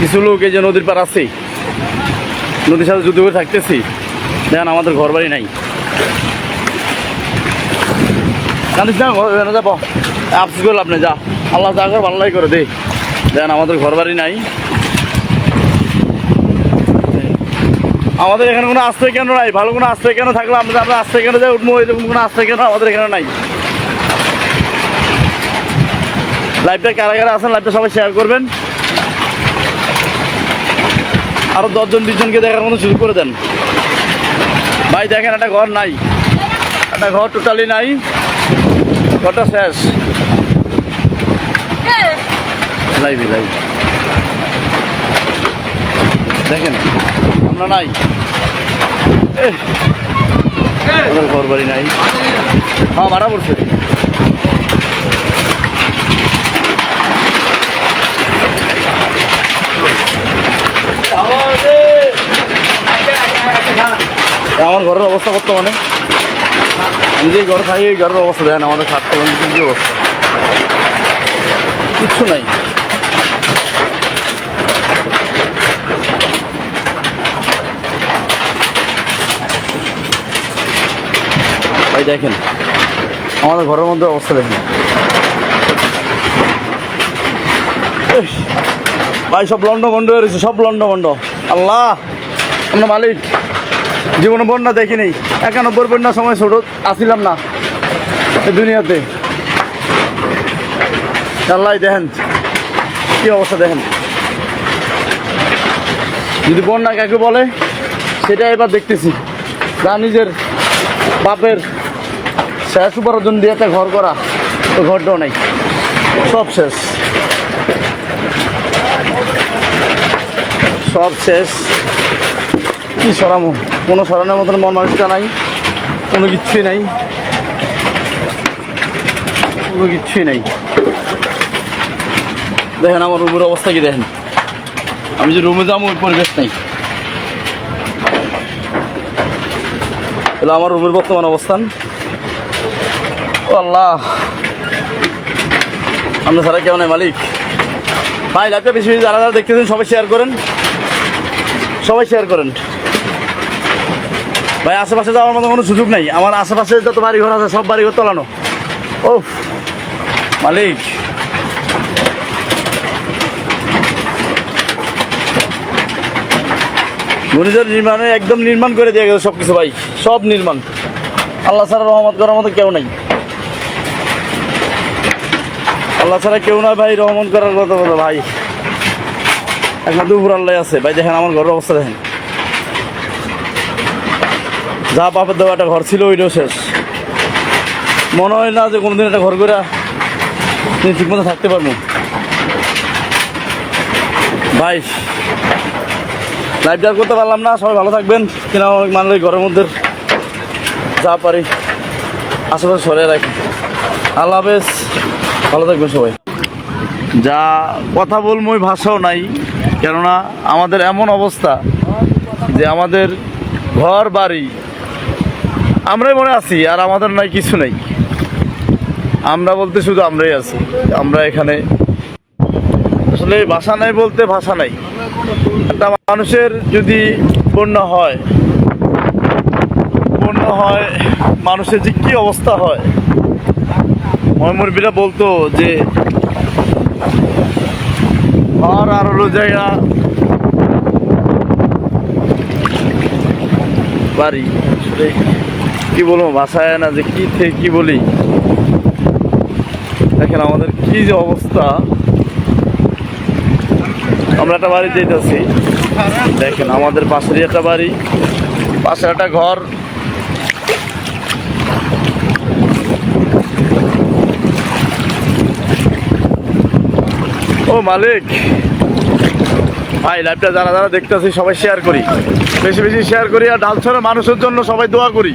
কিছু লোক এই যে নদীর পার আছে। নদীর সাথে যুদ্ধ করে থাকতেছি। দেখেন আমাদের ঘর বাড়ি নাই। কান্দিস না, ঘর না যাব আফসোস করে লাভ নেই যা। আল্লাহ যা করে ভালো করে দে। দেখেন আমাদের ঘর বাড়ি নাই। আমাদের এখানে কোনো আশ্রয় কেন নাই। ভালো কোনো আশ্রয় কেন থাকলে আমরা আশ্রয় কেন যাই, উঠবো, এরকম কোনো আশ্রয় কেন আমাদের এখানে নাই। লাইভটা কারা কারা আছেন লাইভটা সবাই শেয়ার করবেন। আরও দশজন, বিশজনকে দেখার মতো শুরু করে দেন। ভাই, দেখেন, একটা ঘর নাই। একটা ঘর টোটালি নাই। ঘরটা শেষ। লাইভে লাইভ দেখেন, আমরা নাই। ঘর বাড়ি নাই। হ্যাঁ ভাড়া পড়ছে। আমার ঘরের অবস্থা বর্তমানে আমি যে ঘর খাই, এই ঘরের অবস্থা দেখেন আমাদের খাট কলম কি অবস্থা। কিচ্ছু নাই। ভাই, দেখেন, আমাদের ঘরের মধ্যে অবস্থা দেখেন। ভাই, সব লন্ড বন্ড হয়ে রয়েছে, সব লন্ড বন্ড আল্লাহ! আমরা মালিক। জীবনে বন্যা দেখিনি। একানব্বই বন্যার সময় ছোট, আসিলাম না দুনিয়াতে। আল্লাহ দেখেন, কি অবস্থা দেখেন। যদি বন্যা কাকে বলে সেটা এবার দেখতেছি। যা নিজের বাপের শেষ উপার্জন দিয়ে একটা ঘর করা, তো ঘরটাও নেই। সব শেষ। সব শেষ। কি সরামো? কোনো সরানোর মতন মন মানুষটা নাই, কোনো কিচ্ছুই নাই। কোনো কিচ্ছুই নাই। দেখেন আমার রুমের অবস্থা কি দেখেন? আমি যে রুমে যাব, ওই পরিবেশ নেই। এগুলো আমার রুমের বর্তমান অবস্থান? আল্লাহ। আমরা সারা কেমন মালিক। ভাই লাইভটা বেশি বেশি যারা যারা দেখতেছেন, সবাই শেয়ার করেন। সবাই শেয়ার করেন। ভাই, আশেপাশে যাওয়ার মতো কোনো সুযোগ নাই। আমার আশেপাশে যত বাড়ি ঘর আছে, সব বাড়ি ঘর তোলানো। ও মালিক। ঘূর্ণিঝড় নির্মাণে একদম নির্মাণ করে দিয়ে গেছে সব কিছু ভাই। সব নির্মাণ। আল্লাহ ছাড়া রহমত করার মতো কেউ নাই। আল্লাহ ছাড়া কেউ নয় ভাই, রহমত করার কথা ভাই। এখন দুপুর আল্লাহ আছে। ভাই, দেখেন আমার ঘরের অবস্থা দেখেন। যা বাপের দেওয়া একটা ঘর ছিল, ওইটাও শেষ। মনে হয় না যে কোনোদিন একটা ঘর করে ঠিক মতো থাকতে পারব। ভাই লাইভ ডার করতে পারলাম না, সবাই ভালো থাকবেন। কিনা অনেক মানুষ ঘরের মধ্যে যা পারি, আশেপাশে সরে রাখি। আল্লাহ হাফেজ, ভালো থাকবেন সবাই। যা কথা বলব ভাষাও নাই, কেননা আমাদের এমন অবস্থা যে আমাদের ঘর বাড়ি আমরাই মনে আছি, আর আমাদের নাই কিছু নেই। আমরা বলতে শুধু আমরাই আছি, আমরা এখানে। আসলে ভাষা নাই বলতে ভাষা নাই। একটা মানুষের যদি বন্যা হয় বন্যা হয়, মানুষের যে কি অবস্থা হয়? ময়মুরবিরা বলতো যে ঘর আর হলো জায়গা, বাড়ি। আসলে কি বলব ভাষায় না যে কি থেকে কি বলি? দেখেন আমাদের কি যে অবস্থা। আমরা একটা বাড়ি যেতেছি। দেখেন আমাদের পাশেরই একটা বাড়ি পাশে একটা ঘর। ও মালিক, ভাই লাইভটা যারা যারা দেখতেছি, সবাই শেয়ার করি। বেশি বেশি শেয়ার করি আর ঢালছড়া মানুষের জন্য সবাই দোয়া করি।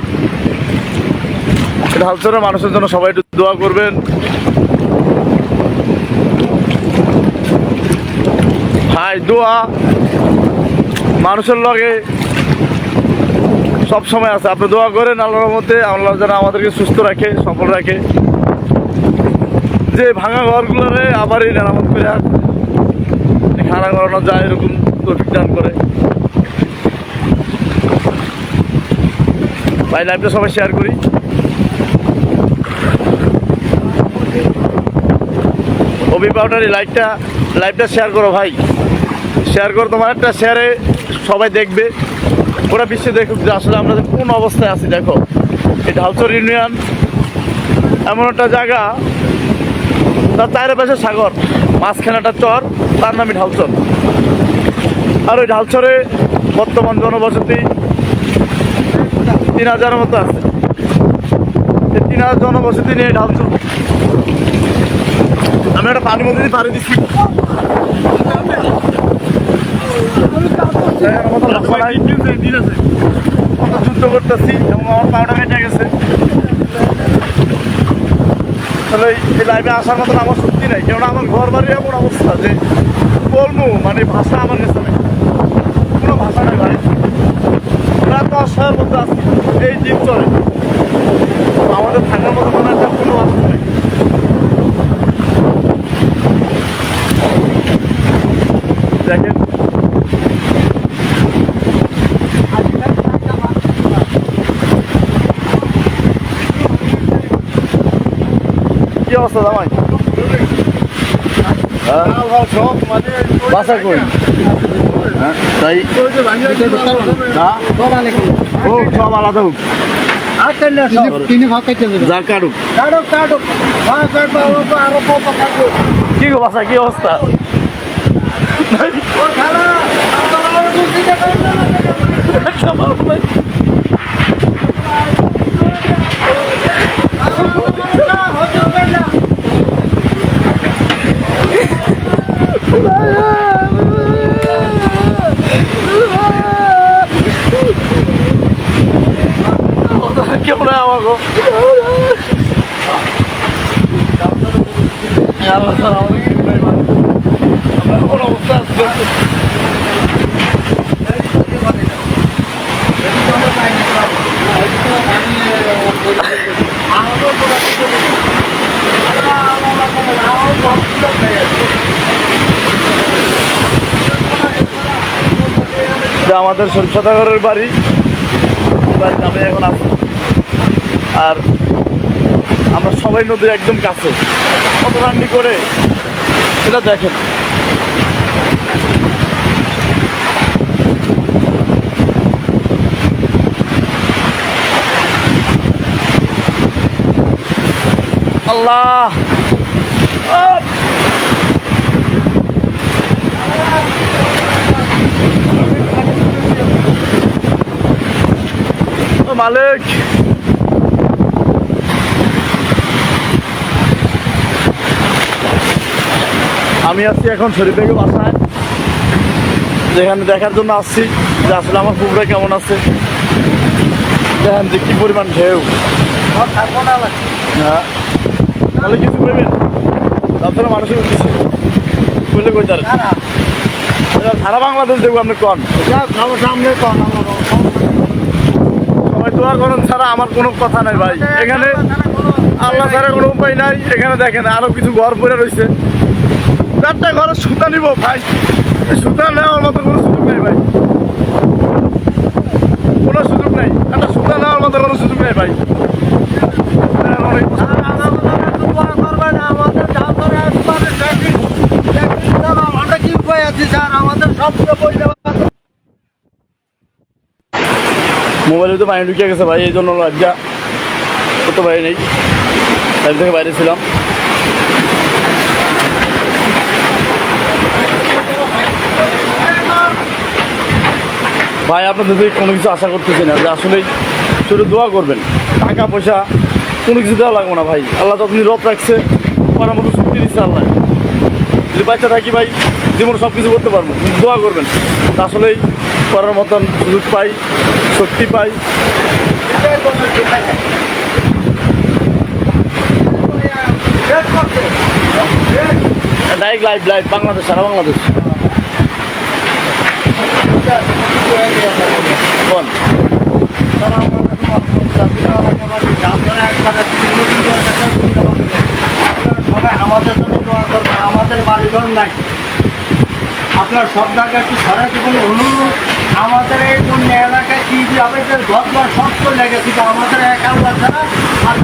ঢালছড়া মানুষের জন্য সবাই একটু দোয়া করবেন। হাই দোয়া। মানুষের লগে সব সময় আছে। আপনি দোয়া করেন আল্লাহর মধ্যে আল্লাহ যেন আমাদেরকে সুস্থ রাখে সফল রাখে। যে ভাঙা ঘরগুলোরে আবারই মেরামত করে খাড়া করানো যায় এরকম দান করে। ভাই লাইভটা সবাই শেয়ার করি। অভি পাউডারি লাইভটা লাইভটা শেয়ার করো ভাই। শেয়ার করো, তোমার একটা শেয়ারে সবাই দেখবে। ওরা বিশ্বে দেখুক যে আসলে আমরা কোন অবস্থায় আছি, দেখো। এই ঢালচর ইউনিয়ন এমন একটা জায়গা, তার চারিপাশে সাগর মাঝখানে একটা চর, তার নামই ঢালচর। আর ওই ঢালচরে বর্তমান জনবসতি তিন হাজারের মতো আছে। তিন হাজার জনবসতি নিয়ে ঢালচর। একটা পানির মধ্যে পাড়ি দিচ্ছি যুদ্ধ করতেছি এবং আমার পাউডার কেটে গেছে। তাহলে এই লাইভে আসার মতন আমার সত্যি নাই। কেননা আমার ঘর বাড়ি এমন অবস্থা যে বলব মানে ভাষা আমার কাছে নেই। কোনো ভাষা নেই ভাই। রাত অসহায়ের মধ্যে আছি এই দিন চলে। আমাদের থাকার মতো কোনো একটা কোনো ভাষা নেই দেখেন কি অবস্থা জামাই? হ্যাঁ? বাসা কই? হ্যাঁ তাই? ও সব আলাদা হোক। কি গো বাসা কি অবস্থা ও খালা আমার বুঝতে কেমন আমাকে অবস্থা আছে যে আমাদের সরষাদাগরের বাড়ি আমি এখন আছি। আর আমরা সবাই নদীর একদম কাছে। কত রান্নি করে? সেটা দেখেন। আল্লাহ! মালিক। আমি আছি এখন শরীর থেকে বাসায়। যেখানে দেখার জন্য আসছি যে আসলে আমার পুকুরে কেমন আছে। দেখেন যে কি পরিমাণ ঢেউ। হ্যাঁ। তাহলে কিছু করবেন তাছাড়া মানুষের উঠেছে বুঝলে কই তার? সারা বাংলাদেশ দেখব আপনি কন? সামনে কন? আমার কোনো কথা নাই ভাই। এখানে আল্লাহ ছাড়া কোনো উপায় নাই, এখানে দেখেন আরও কিছু ঘর পড়ে রয়েছে চারটা ঘরে সুতা নিব ভাই। সুতা নেওয়ার মতো কোনো সুযোগ নেই ভাই। কোনো সুযোগ নেই। একটা সুতা নেওয়ার মতো কোনো সুযোগ নেই ভাই। আমাদের সবগুলো পয়সা মোবাইলে তো পানি ঢুকে গেছে ভাই, এই জন্য লজ্জা করতে পারি নেই। লাইভ থেকে বাইরে ছিলাম। ভাই, আপনাদের থেকে কোনো কিছু আশা করতেছি না যে আসলেই শুধু দোয়া করবেন। টাকা, পয়সা, কোনো কিছু দেওয়া লাগবে না ভাই। আল্লাহ তো আপনি রথ রাখছে, করার মতো শক্তি দিচ্ছে আল্লাহ। যদি বাচ্চা থাকি ভাই, জীবনে সব কিছু করতে পারব। দোয়া করবেন। আসলেই করার মতন সুযোগ পাই। শক্তি পাই। ডাইরেক্ট লাইভ লাইভ বাংলাদেশ সারা বাংলাদেশ বল আমাদের জন্য দোয়া করবেন আমাদের বাড়িঘর নাই। আপনার সব জায়গায় একটু সরাই দেবেন অনুরোধ আমাদের এই কোন এলাকায় কি যে আমাদের ঘটনা গেছে কিন্তু আমাদের এক আল্লাহ ছাড়া আর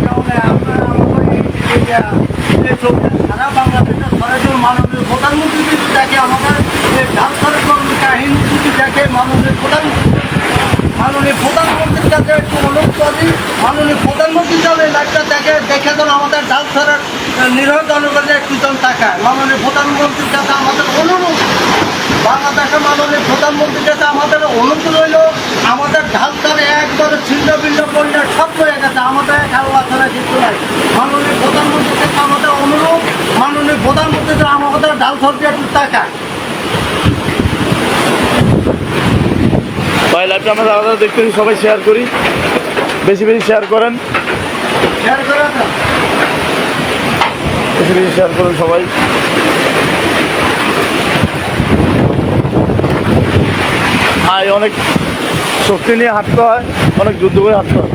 চলছে, সারা বাংলাদেশের সরাসরি মাননীয় প্রধানমন্ত্রী যদি দেখে আমাদের এই ঢালসরের কাহিনী যদি দেখে মাননীয় প্রধানমন্ত্রী, মাননীয় প্রধানমন্ত্রীর কাছে একটু অনুরোধ করি, মাননীয় প্রধানমন্ত্রী যাবে লাইভটা দেখে দেখে যেন আমাদের ডালসারের নিরহ জনগণের একটু জন টাকায় মাননীয় প্রধানমন্ত্রীর কাছে আমাদের অনুরোধ বাংলাদেশের মাননীয় প্রধানমন্ত্রীর কাছে আমাদের অনুরোধ রইল আমাদের ঢাল ঢালসারে একবারে ছিন্ন ভিন্ন বন্যার সব হয়ে গেছে আমাদের আল্লাহ ছাড়া কিছু নাই। মাননীয় প্রধানমন্ত্রীর কাছে আমাদের অনুরোধ মাননীয় প্রধানমন্ত্রী আমাদের ঢালসারকে একটু টাকায় ভাই লাইভটা আমরা দেখতেছি সবাই শেয়ার করি। বেশি বেশি শেয়ার করেন। শেয়ার করে দেন। বেশি বেশি শেয়ার করুন সবাই। আর অনেক শক্তি নিয়ে হাঁটতে হয়, অনেক যুদ্ধ করে হাঁটতে হয়।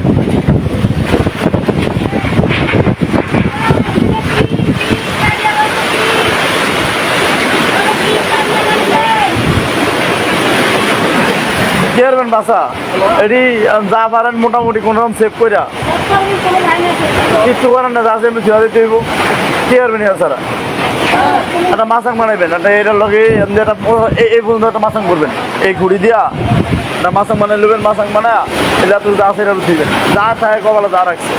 করবেন বাসা এটি যা পারেন মোটামুটি কোনো রকম সেভ করে কিচ্ছু করেন না যা একটা মাছাং বানাইবেন একটা এটার লগে এমনি একটা এই- এই পর্যন্ত একটা মাছাং করবেন। এই ঘুড়ি দিয়া একটা মাছাং বানাই নেবেন মাছাং বানা এটা তুই যা আছে এটা দিবেন যা থাকে কপালে যা রাখছে।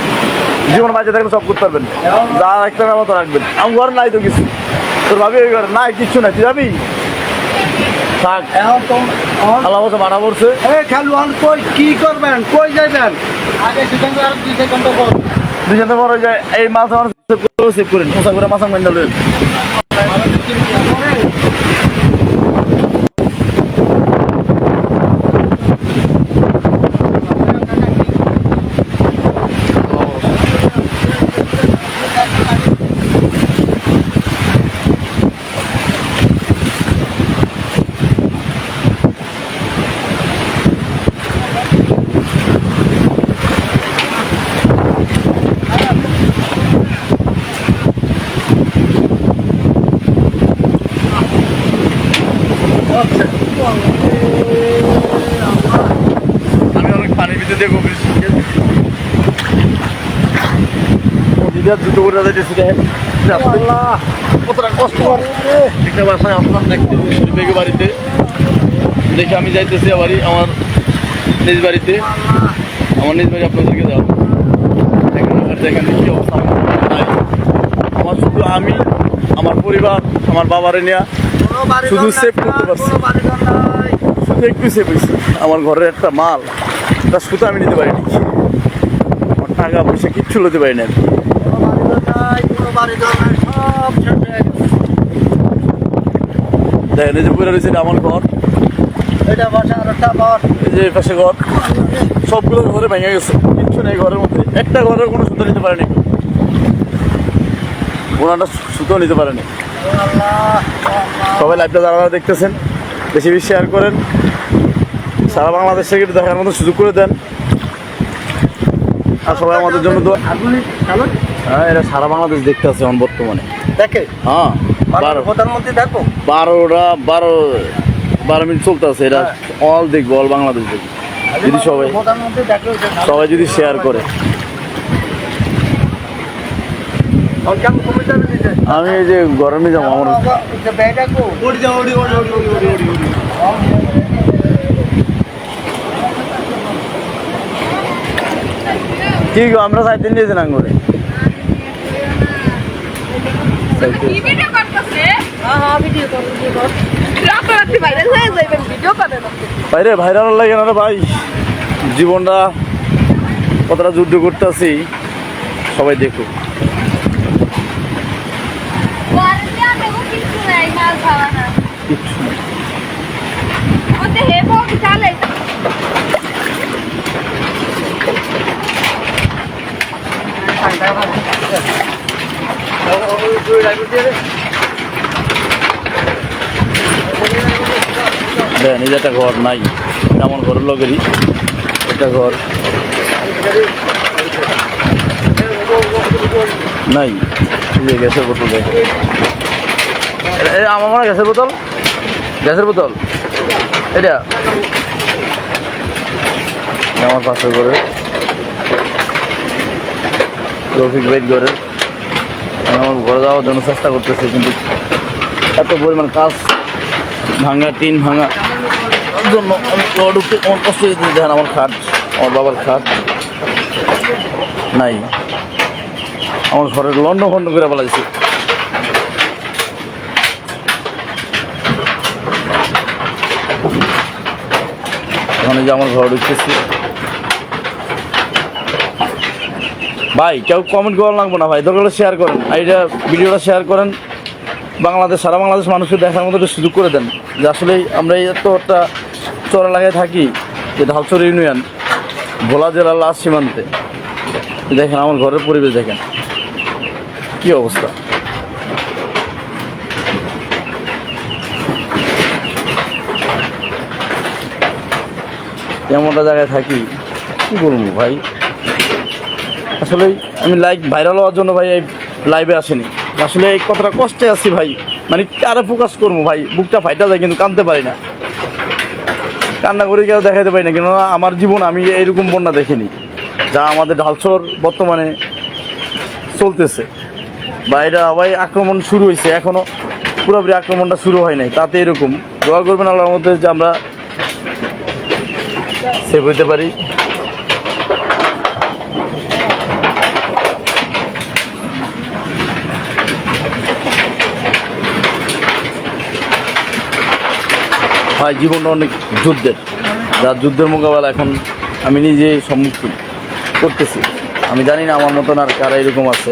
জীবন বাঁচে থাকলে সব করতে পারবেন। যা রাখতে হবে মতো রাখবেন। আমার ঘরে নাই তো কিছু। তোর ভাবি ওই ঘরে নাই কিচ্ছু নাই। তুই যাবি? থাক। এখন তো এখন আল্লাহ বসে মারা পড়ছে। এই কই কি করবেন? কই যাইবেন? আগে আর দুই সেকেন্ড পর। দুজন তো বড় যায় এই মাছ সেভ করে সেভ করেন। পোশাক করে মাছাং বান্ধা লইন আমি অনেক পানির ভিতরে দিয়ে গভীর দিদার দুটো করে যাইতেছি দেখেন। আল্লাহ কতটা কষ্ট। একটা বাসায় দেখতে বাড়িতে। দেখে আমি যাইতেছি বাড়ি আমার নিজ বাড়িতে। আমার নিজ বাড়ি আপনাদেরকে যাও দেখেন আর দেখেন কি অবস্থা। আমার শুধু আমি আমার পরিবার আমার বাবারে নিয়ে শুধু save করতে পারছি। শুধু একটু সেভ হয়েছে আমার ঘরের একটা মাল তার সুতো আমি নিতে পারিনি। আমার টাকা পয়সা কিচ্ছু নিতে পারি না দেখেন এই যে রয়েছে এটা আমার ঘর। এটা বাসা আর একটা এই যে পাশে ঘর। সবগুলো ঘরে ভেঙে গেছে কিচ্ছু নেই ঘরের মধ্যে। একটা ঘরের কোনো সুতো নিতে পারেনি। সুতো নিতে পারেনি। সবাই লাইভটা যারা যারা দেখতেছেন বেশি বেশি শেয়ার করেন। সারা বাংলাদেশ থেকে দেখার মতো সুযোগ করে দেন। আর সবাই আমাদের জন্য চালক হ্যাঁ এটা সারা বাংলাদেশ দেখতে আছে এখন বর্তমানে। দেখে? হ্যাঁ বারো প্রধানমন্ত্রী দেখো। বারোটা বারো বারো মিনিট চলতে আছে এটা অল দেখব অল বাংলাদেশ দেখব। যদি সবাই সবাই যদি শেয়ার করে। আমি এই যে গরমে যাব আমার কো আমরা সাইকেল নিয়েছি না করে কি ভিডিও করতেছে হ্যাঁ হ্যাঁ ভিডিও কর ভিডিও কর ভাইরাল লাগে না রে ভাই। জীবনটা কতটা যুদ্ধ করতেছি সবাই দেখুক। ওয়ারেন্টি আছে ও কিছু নাই মাল খাওয়া না কিচ্ছু নেই। ওতে হেবো চালে দেন এই একটা ঘর নাই। এমন ঘরের লোকেরই একটা ঘর। নাই। গ্যাসের বোতল আমার মনে গ্যাসের বোতল। গ্যাসের বোতল। এটা। আমার পাশে করে রফিক করে আমি আমার ঘরে যাওয়ার জন্য চেষ্টা করতেছি, কিন্তু এত পরিমাণ কাজ ভাঙা, টিন ভাঙা জন্য আমি ঢুকতে আমার কষ্ট হয়েছে দেখেন আমার খাট, আমার বাবার খাট নাই। আমার ঘরের লন্ড খন্ড করে ফেলাইছি। ওখানে যে আমার ঘর ঢুকতেছি ভাই, কেউ কমেন্ট করা লাগবো না ভাই, দরকার শেয়ার করেন। এটা ভিডিওটা শেয়ার করেন, বাংলাদেশ, সারা বাংলাদেশ মানুষকে দেখার মতো সুযোগ করে দেন, যে আসলে আমরা এই তো একটা চর এলাকায় থাকি যে ঢালচর ইউনিয়ন ভোলা জেলার লাস্ট সীমান্তে। দেখেন, আমার ঘরের পরিবেশ দেখেন, কি অবস্থা। এমনটা জায়গায় থাকি, কী বলব ভাই? আসলে আমি লাইক ভাইরাল হওয়ার জন্য ভাই এই লাইভে আসেনি। আসলে এই কথাটা কষ্টে আছি ভাই। মানে কারে ফোকাস করব ভাই? বুকটা ফাইটা যায় কিন্তু কানতে পারি না। কান্না করে কেউ দেখাতে পারি না কেন আমার জীবন আমি এইরকম বন্যা দেখিনি। যা আমাদের ঢালচর বর্তমানে চলতেছে। বা এটা ভাই আক্রমণ শুরু হয়েছে এখনও পুরোপুরি আক্রমণটা শুরু হয় নাই, তাতে এরকম। দোয়া করবেন আল্লাহর মধ্যে যে আমরা সেভ হইতে পারি। হয় জীবনটা অনেক যুদ্ধের। যা যুদ্ধের মোকাবেলা এখন আমি নিজে সম্মুখীন করতেছি। আমি জানি না আমার মতন আর কারা এরকম আছে।